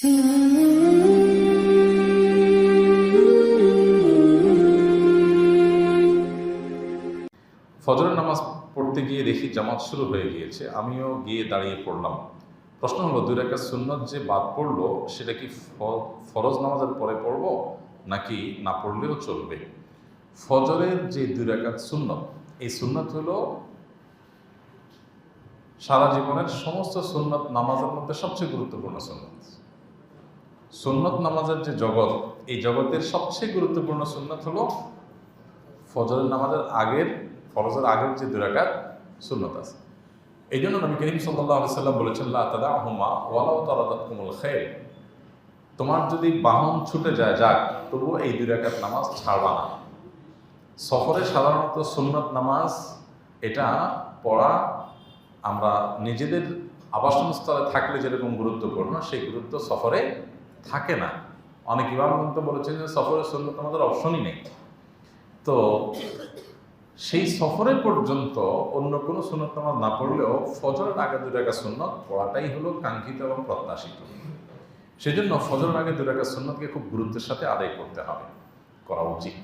ফজরের নামাজ পড়তে গিয়ে দেখি জামাত শুরু হয়ে গিয়েছে। আমিও গিয়ে দাঁড়িয়ে পড়লাম। প্রশ্ন হলো, দুই রেখা সুন্নত যে বাদ পড়ল, সেটা কি ফরজ নামাজের পরে পড়ব, নাকি না পড়লেও চলবে? ফজরের যে দুই রেখাত সুন্নত, এই সুন্নত হলো সারা জীবনের সমস্ত সুন্নত নামাজের মধ্যে সবচেয়ে গুরুত্বপূর্ণ সুন্নত। সুন্নত নামাজের যে জগৎ, এই জগতের সবচেয়ে গুরুত্বপূর্ণ সুন্নত হলো ফজরের নামাজের আগের, ফরজের আগের যে দুরাকাত সুন্নত আছে। এই জন্য নবী করিম সাল্লাহ সাল্লাম বলেছেন তাদা হুমা ওয়ালাও তারাদাত কুমুল খেল তোমার যদি বাহন ছুটে যায়, যাক, তবুও এই দুই রাকাত নামাজ ছাড়বা না। সফরে সাধারণত সুন্নত নামাজ, এটা পড়া আমরা নিজেদের আবাসনস্থলে থাকলে যেরকম গুরুত্বপূর্ণ, সেই গুরুত্ব সফরে থাকে না। অনেক ইমাম কিন্তু বলেছেন যে সফরে সুন্নত আমাদের অপশনই নেই। তো সেই সফরে পর্যন্ত অন্য কোনো সুন্নত নামাজ না পড়লেও ফজরের আগে দু টাকা সুন্নত পড়াটাই হলো কাঙ্ক্ষিত এবং প্রত্যাশিত। সেজন্য ফজরের আগে দু টাকা সুন্নতকে খুব গুরুত্বের সাথে আদায় করতে হবে, করা উচিত।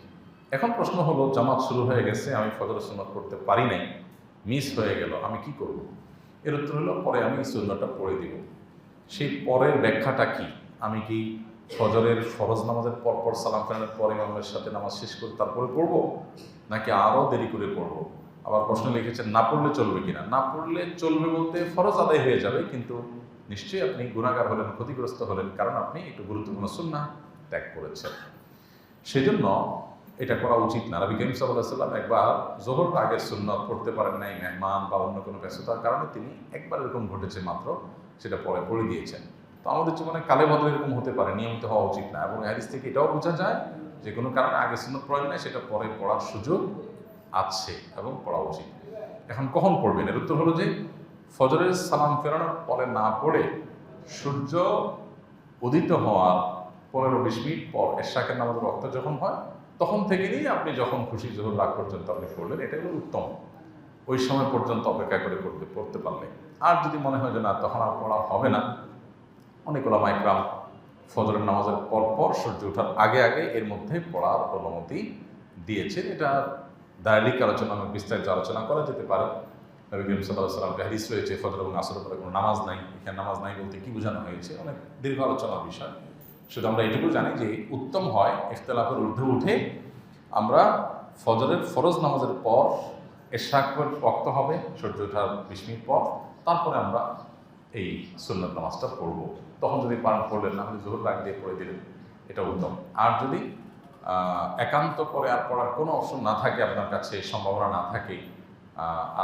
এখন প্রশ্ন হলো, জামাত শুরু হয়ে গেছে, আমি ফজরের সুন্নত করতে পারি নাই, মিস হয়ে গেল, আমি কি করব? এর উত্তর হলো, পরে আমি সুন্নতটা পড়ে দিব। সেই পরের ব্যাখ্যাটা কি? আমি কি ফজরের ফরজ নামাজের পরপর পর সালাম ফেরানোর পর ইমামের সাথে নামাজ শেষ করে তারপরে পড়ব? নাকি আরও দেরি করে পড়ব? আবার প্রশ্ন লিখেছেন না পড়লে চলবে কিনা? না পড়লে চলবে বলতে ফরজ আদায় হয়ে যাবে, কিন্তু নিশ্চয়ই আপনি গুণাগার হলেন, ক্ষতিগ্রস্ত হলেন, কারণ আপনি একটু গুরুত্বপূর্ণ সুন্না ত্যাগ করেছেন। সেজন্য এটা করা উচিত না। নবী করিম সাল্লাম একবার জোহর আগের সুন্নত পড়তে পারেন নাই, মেহমান বা অন্য কোনো ব্যস্ততার কারণে তিনি একবার এরকম ঘটেছে মাত্র, সেটা পরে পড়ে দিয়েছেন তো আমাদের জীবনে কালে বদলে এরকম হতে পারে, নিয়মিত হওয়া উচিত না। এবং হ্যারিস থেকে এটাও বোঝা যায় যে কোনো কারণে আগে সুন্নত পড়েন নাই, সেটা পরে পড়ার সুযোগ আছে এবং পড়া উচিত। এখন কখন পড়বেন? এর উত্তর হলো যে ফজরের সালাম ফেরানোর পরে না পড়ে সূর্য উদিত হওয়ার পনেরো বিশ মিনিট পর এশাকের নামাজের রক্ত যখন হয়, তখন থেকে নিয়ে আপনি যখন খুশি জোহর রাগ পর্যন্ত আপনি পড়লেন, এটাই হলো উত্তম। ওই সময় পর্যন্ত অপেক্ষা করে করতে পড়তে পারলে। আর যদি মনে হয় যে না, তখন আর পড়া হবে না অনেক ওলামা ইকরাম ফজরের নামাজের পর পর সূর্য ওঠার আগে আগে এর মধ্যে পড়ার অনুমতি দিয়েছেন। এটা দায়লিক আলোচনা অনেক বিস্তারিত আলোচনা করা যেতে পারে। নবী করিম সাল্লাহ রয়েছে, ফজর এবং আসরের পরে কোনো নামাজ নাই, এখানে নামাজ নাই বলতে কি বোঝানো হয়েছে? অনেক দীর্ঘ আলোচনার বিষয়। শুধু আমরা এটুকু জানি যে উত্তম হয় ইফতলাফের ঊর্ধ্বে উঠে আমরা ফজরের ফরজ নামাজের পর এশাকের রক্ত হবে, সূর্য ওঠার বিশ মিনিট পর, তারপরে আমরা এই সুন্নত নামাজটা পড়ব। তখন যদি পালন করলেন, না হলে জোহর রাগ দিয়ে পড়ে দিলেন, এটা উত্তম। আর যদি একান্ত করে আর পড়ার কোনো অপশন না থাকে, আপনার কাছে সম্ভাবনা না থাকে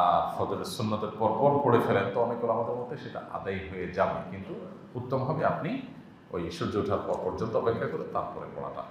আর ফজরের সুন্নতের পর পর পড়ে ফেলেন, তো অনেক আমাদের মধ্যে সেটা আদায় হয়ে যাবে। কিন্তু উত্তম হবে আপনি ওই সূর্য ওঠার পর পর্যন্ত অপেক্ষা করে তারপরে পড়াটা।